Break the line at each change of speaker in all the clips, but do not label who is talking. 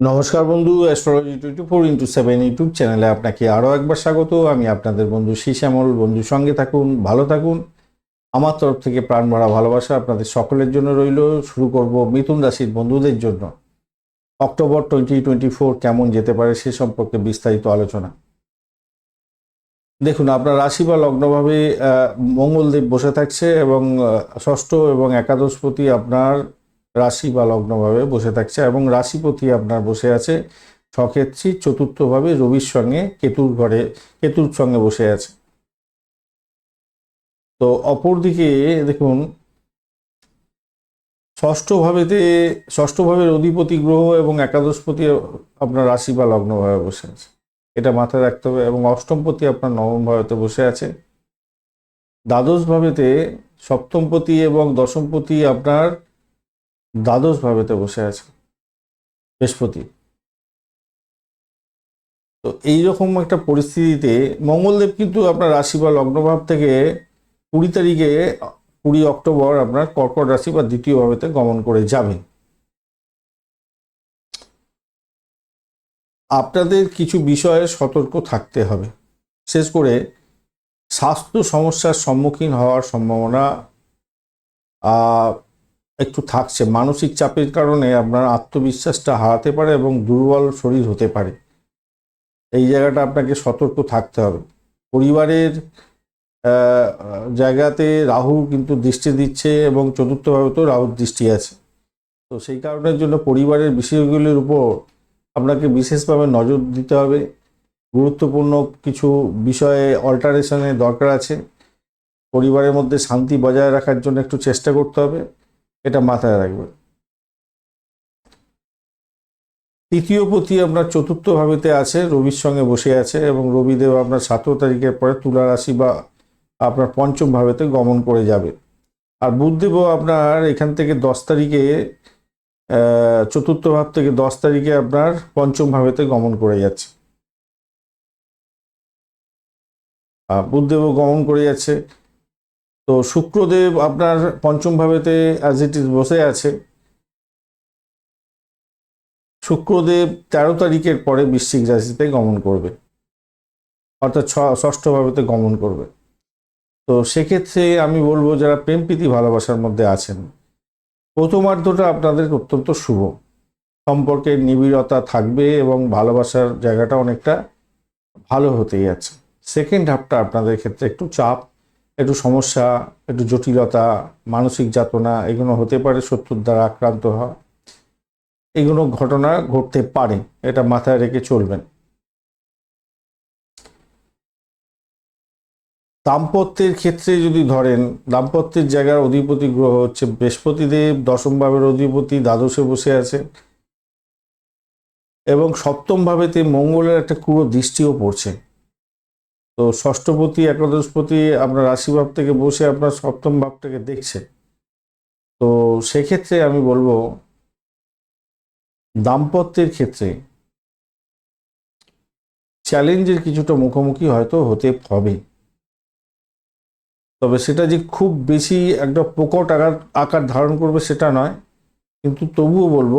নমস্কার বন্ধু astrology twenty four into seven YouTube চ্যানেলে আপনাকে আরও একবার স্বাগত। আমি আপনাদের বন্ধু শ্যামল বন্ধুর সঙ্গে থাকুন, ভালো থাকুন। আমার তরফ থেকে প্রাণ ভরা ভালোবাসা আপনাদের সকলের জন্য রইল। শুরু করব মিথুন রাশির বন্ধুদের জন্য। অক্টোবর টোয়েন্টি টোয়েন্টি ফোর কেমন যেতে পারে সে সম্পর্কে বিস্তারিত আলোচনা। দেখুন, আপনার রাশি বা লগ্নভাবে মঙ্গলদেব বসে থাকছে এবং ষষ্ঠ এবং একাদশপতি আপনার রাশি বা লগ্নভাবে বসে থাকছে এবং রাশিপতি আপনার বসে আছে সক্ষেত্রী চতুর্থভাবে রবির সঙ্গে কেতুর ঘরে, কেতুর সঙ্গে বসে আছে। তো অপরদিকে দেখুন, ষষ্ঠভাবেতে, ষষ্ঠভাবের অধিপতি গ্রহ এবং একাদশপতি আপনার রাশি বা লগ্নভাবে বসে আছে। এটা মাথায় রাখতে হবে এবং অষ্টমপতি আপনার নবমভাবেতে বসে আছে। দ্বাদশভাবেতে সপ্তমপতি এবং দশমপতি আপনার দ্বাদশ ভাবেতে বসে আছে। বৃহস্পতি। তো এইরকম একটা পরিস্থিতিতে মঙ্গলদেব কিন্তু আপনার রাশি বা লগ্নভাব থেকে কুড়ি তারিখে, কুড়ি অক্টোবর আপনার কর্কট রাশি বা দ্বিতীয় ভাবেতে গমন করে যাবেন। আপনাদের কিছু বিষয়ে সতর্ক থাকতে হবে। শেষ করে স্বাস্থ্য সমস্যার সম্মুখীন হওয়ার সম্ভাবনা একটু থাকছে। মানসিক চাপের কারণে আপনার আত্মবিশ্বাসটা হারাতে পারে এবং দুর্বল শরীর হতে পারে। এই জায়গাটা আপনাকে সতর্ক থাকতে হবে। পরিবারের জায়গাতে রাহু কিন্তু দৃষ্টি দিচ্ছে এবং চতুর্থভাবে তো রাহুর দৃষ্টি আছে। তো সেই কারণের জন্য পরিবারের বিষয়গুলির উপর আপনাকে বিশেষভাবে নজর দিতে হবে। গুরুত্বপূর্ণ কিছু বিষয়ে অল্টারেশনের দরকার আছে। পরিবারের মধ্যে শান্তি বজায় রাখার জন্য একটু চেষ্টা করতে হবে। এটা মাথায় রাখবেন। তৃতীয় পতি আপনার চতুর্থ ভাবেতে আছে, রবির সঙ্গে বসে আছে এবং রবিদেব আপনার সতেরো তারিখের পরে তুলা রাশি বা আপনার পঞ্চম ভাবেতে গমন করে যাবে। আর বুধদেবও আপনার এখান থেকে দশ তারিখে চতুর্থ ভাব থেকে দশ তারিখে আপনার পঞ্চম ভাবেতে গমন করে যাচ্ছে। বুধদেবও গমন করে যাচ্ছে। তো শুক্রদেব আপনার পঞ্চম ভাবেতে অ্যাজ ইট ইজ বসে আছে। শুক্রদেব তেরো তারিখের পরে বৃশ্চিক রাশিতে গমন করবে। অর্থাৎ ষষ্ঠ ভাবেতে গমন করবে। তো সেক্ষেত্রে আমি বলব যারা প্রেম প্রীতি ভালোবাসার মধ্যে আছেন প্রথমার্ধটা আপনাদের অত্যন্ত শুভ। সম্পর্কের নিবিড়তা থাকবে এবং ভালোবাসার জায়গাটা অনেকটা ভালো হতে যাচ্ছে। সেকেন্ড হাফটা আপনাদের ক্ষেত্রে একটু চাপ একটু সমস্যা, একটু জটিলতা, মানসিক যাতনা, এগুলো হতে পারে, শত্রুর দ্বারা আক্রান্ত হওয়া। এগুলো ঘটনা ঘটতে পারে, এটা মাথায় রেখে চলবেন। দাম্পত্যের ক্ষেত্রে যদি ধরেন, দাম্পত্যের জায়গার অধিপতি গ্রহ হচ্ছে বৃহস্পতিদেব, দশম ভাবের অধিপতি দ্বাদশে বসে আছে। এবং সপ্তম ভাবেতে মঙ্গলের একটা পুরো দৃষ্টিও পড়ছে। তো ষষ্ঠপতি, একাদশপতি আপনার রাশিভাব থেকে বসে আপনার সপ্তম ভাবটাকে দেখছে তো সেক্ষেত্রে আমি বলব, দাম্পত্যের ক্ষেত্রে চ্যালেঞ্জের কিছুটা মুখোমুখি হয়তো হতে হবে। তবে সেটা যে খুব বেশি একটা প্রকট আকার আকার ধারণ করবে সেটা নয়। কিন্তু তবুও বলব,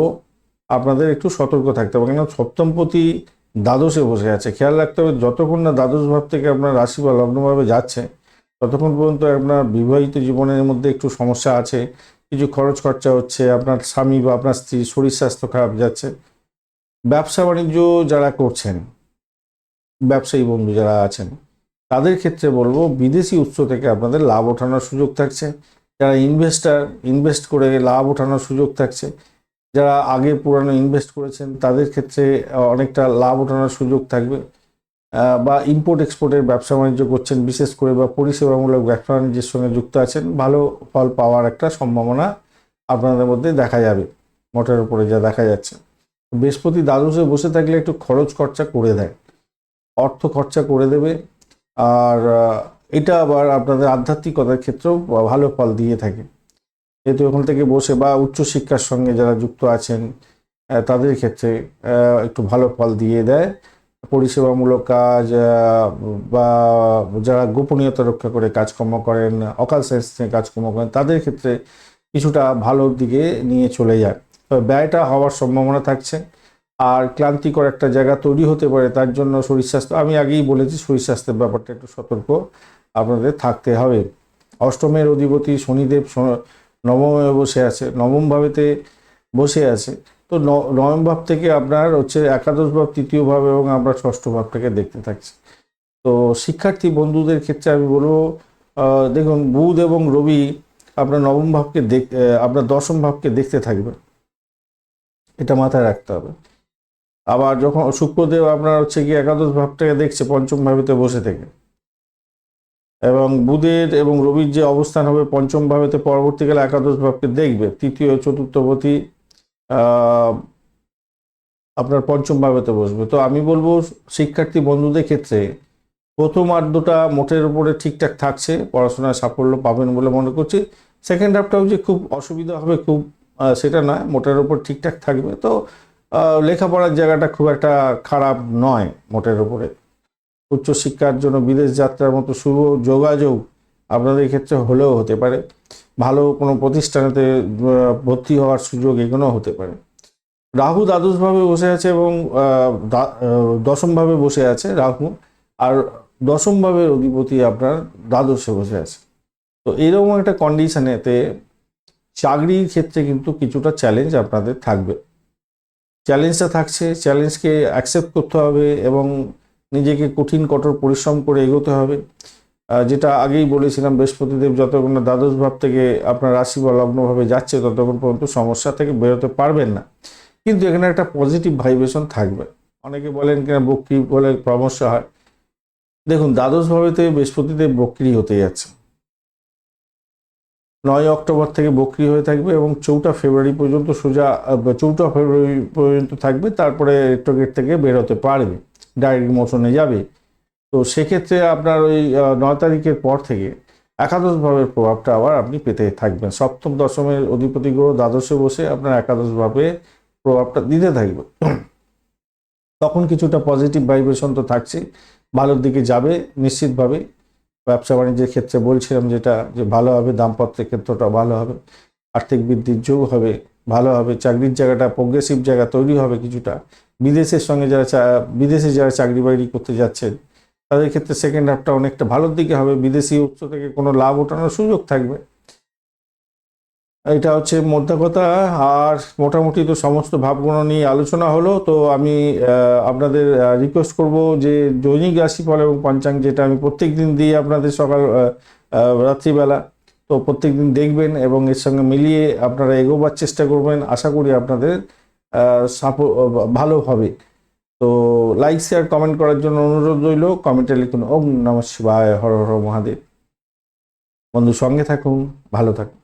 আপনাদের একটু সতর্ক থাকতে হবে। কেন সপ্তমপতি দ্বাদশে বসে আছে। খেয়াল রাখতে হবে, যতক্ষণ না দ্বাদশ ভাব থেকে আপনার রাশি বা লগ্নভাবে যাচ্ছে, ততক্ষণ পর্যন্ত আপনার বিবাহিত জীবনের মধ্যে একটু সমস্যা আছে, কিছু খরচ খরচা হচ্ছে, আপনার স্বামী বা আপনার স্ত্রী, শরীর স্বাস্থ্য খারাপ যাচ্ছে। ব্যবসা বাণিজ্য যারা করছেন, ব্যবসায়ী বন্ধু যারা আছেন, তাদের ক্ষেত্রে বলব, বিদেশি উৎস থেকে আপনাদের লাভ ওঠানোর সুযোগ থাকছে। যারা ইনভেস্টার ইনভেস্ট করে লাভ ওঠানোর সুযোগ থাকছে যারা আগে পুরানো ইনভেস্ট করেছেন, তাদের ক্ষেত্রে অনেকটা লাভ ওঠানোর সুযোগ থাকবে। বা ইম্পোর্ট এক্সপোর্টের ব্যবসা বাণিজ্য করছেন, বিশেষ করে বা পরিষেবামূলক ব্যবসা বাণিজ্যের সঙ্গে যুক্ত আছেন, ভালো ফল পাওয়ার একটা সম্ভাবনা আপনাদের মধ্যে দেখা যাবে, মোটের উপরে যা দেখা যাচ্ছে। বৃহস্পতি দ্বাদশে বসে থাকলে একটু খরচ খরচা করে দেয়, অর্থ খরচা করে দেবে, আর এটা আবার আপনাদের আধ্যাত্মিকতার ক্ষেত্রেও ভালো ফল দিয়ে থাকে। যেহেতু ওখান থেকে বসে বা উচ্চশিক্ষার সঙ্গে যারা যুক্ত আছেন তাদের ক্ষেত্রে একটু ভালো ফল দিয়ে দেয়। পরিষেবামূলক কাজ বা যারা গোপনীয়তা রক্ষা করে কাজকর্ম করেন, অকাল সায়েন্স নিয়ে কাজকর্ম করেন, তাদের ক্ষেত্রে কিছুটা ভালোর দিকে নিয়ে চলে যায়। তবে ব্যয়টা হওয়ার সম্ভাবনা থাকছে। আর ক্লান্তিকর একটা জায়গা তৈরি হতে পারে, তার জন্য শরীর স্বাস্থ্য, আমি আগেই বলেছি শরীর স্বাস্থ্যের ব্যাপারটা একটু সতর্ক আপনাদের থাকতে হবে। অষ্টমের অধিপতি শনিদেব নবমে বসে আছে নবম ভাবেতে বসে আছে। তো নবম ভাব থেকে আপনার হচ্ছে একাদশ ভাব তৃতীয় ভাব এবং আমরা ষষ্ঠ ভাবটাকে দেখতে থাকছি। তো শিক্ষার্থী বন্ধুদের ক্ষেত্রে আমি বলব দেখুন, বুধ এবং রবি আপনার নবম ভাবকে দেখ আপনার দশম ভাবকে দেখতে থাকবে। এটা মাথায় রাখতে হবে। আবার যখন শুক্রদেব আপনার হচ্ছে কি একাদশ ভাবটাকে দেখছে পঞ্চম ভাবেতে বসে থেকে। এবং বুধের এবং রবির যে অবস্থান হবে পঞ্চম ভাবেতে পরবর্তীকালে একাদশ ভাবকে দেখবে। তৃতীয় চতুর্থপতি আপনার পঞ্চম ভাবেতে বসবে। তো আমি বলব শিক্ষার্থী বন্ধুদের ক্ষেত্রে প্রথম আর্ধটা মোটের উপরে ঠিকঠাক থাকছে, পড়াশোনায় সাফল্য পাবেন বলে মনে করছি। সেকেন্ড হাফটাও যে খুব অসুবিধা হবে খুব সেটা নয়, মোটের উপর ঠিকঠাক থাকবে। তো লেখাপড়ার জায়গাটা খুব একটা খারাপ নয় মোটের উপরে। উচ্চশিক্ষার জন্য বিদেশ যাত্রার মতো শুভ যোগাযোগ আপনাদের ক্ষেত্রে হলেও হতে পারে। ভালো কোনো প্রতিষ্ঠানেতে ভর্তি হওয়ার সুযোগ এগুলো হতে পারে। রাহু দ্বাদশভাবে বসে আছে এবং দশমভাবে বসে আছে রাহু। আর দশমভাবের অধিপতি আপনার দ্বাদশে বসে আছে। তো এরকম একটা কন্ডিশনেতে চাকরির ক্ষেত্রে কিন্তু কিছুটা চ্যালেঞ্জ আপনাদের থাকবে। চ্যালেঞ্জটা থাকছে। চ্যালেঞ্জকে অ্যাকসেপ্ট করতে হবে এবং নিজেকে কঠিন, কঠোর পরিশ্রম করে এগোতে হবে। যেটা আগেই বলেছিলাম, বৃহস্পতিদেব যতক্ষণ না দ্বাদশ ভাব থেকে আপনার রাশি বা লগ্নভাবে যাচ্ছে, ততক্ষণ পর্যন্ত সমস্যা থেকে বেরোতে পারবেন না। কিন্তু এখানে একটা পজিটিভ ভাইব্রেশন থাকবে। অনেকে বলেন কিনা, বক্রি বলে সমস্যা হয়। দেখুন, দ্বাদশ ভাবেতে বৃহস্পতিদেব বক্রি হতে যাচ্ছে। নয় অক্টোবর থেকে বক্রি হয়ে থাকবে এবং চৌঠা ফেব্রুয়ারি পর্যন্ত সোজা চৌঠা ফেব্রুয়ারি পর্যন্ত থাকবে। তারপরে রেট্রোগেট থেকে বেরোতে পারবে। ডাইরেক্ট মোশনে যাবে। তো সেক্ষেত্রে আপনার ওই নয় তারিখের পর থেকে একাদশ ভাবের প্রভাবটা আবার আপনি পেতে থাকবেন। সপ্তম, দশমের অধিপতি গ্রহ দ্বাদশে বসে আপনার একাদশ ভাবে প্রভাবটা দিতে থাকবে। তখন কিছুটা পজিটিভ ভাইব্রেশন তো থাকছে, ভালোর দিকে যাবে নিশ্চিতভাবে। ব্যবসা বাণিজ্যের ক্ষেত্রে বলছিলাম যেটা, যে ভালো হবে, দাম্পত্যের ক্ষেত্রটা ভালো হবে, আর্থিক বৃদ্ধির যোগ হবে। ভালো হবে, চাকরির জায়গাটা প্রোগ্রেসিভ জায়গা তৈরি হবে কিছুটা। বিদেশের সঙ্গে যারা বিদেশে যারা চাকরি বাকরি করতে যাচ্ছেন, তাদের ক্ষেত্রে সেকেন্ড হাফটা অনেকটা ভালোর দিকে হবে। বিদেশি উৎস থেকে কোনো লাভ ওঠানোর সুযোগ থাকবে। এটা হচ্ছে মোদ্দা কথা। আর মোটামুটি তো সমস্ত ভাবগুলো নিয়ে আলোচনা হলো। তো আমি আপনাদের রিকোয়েস্ট করব যে দৈনিক রাশিফল এবং পঞ্চাঙ্গ যেটা আমি প্রত্যেক দিন দিই আপনাদের সকাল রাত্রিবেলা তো প্রত্যেক দিন দেখবেন এবং এর সঙ্গে মিলিয়ে আপনারা এগোবার চেষ্টা করবেন। আশা করি আপনাদের সাপো, ভালো হবে। তো লাইক শেয়ার কমেন্ট করার জন্য অনুরোধ রইল। কমেন্টে লিখুন, ওম নম শিবায়, হর হর মহাদেব। বন্ধু সঙ্গে থাকুন, ভালো থাকুন।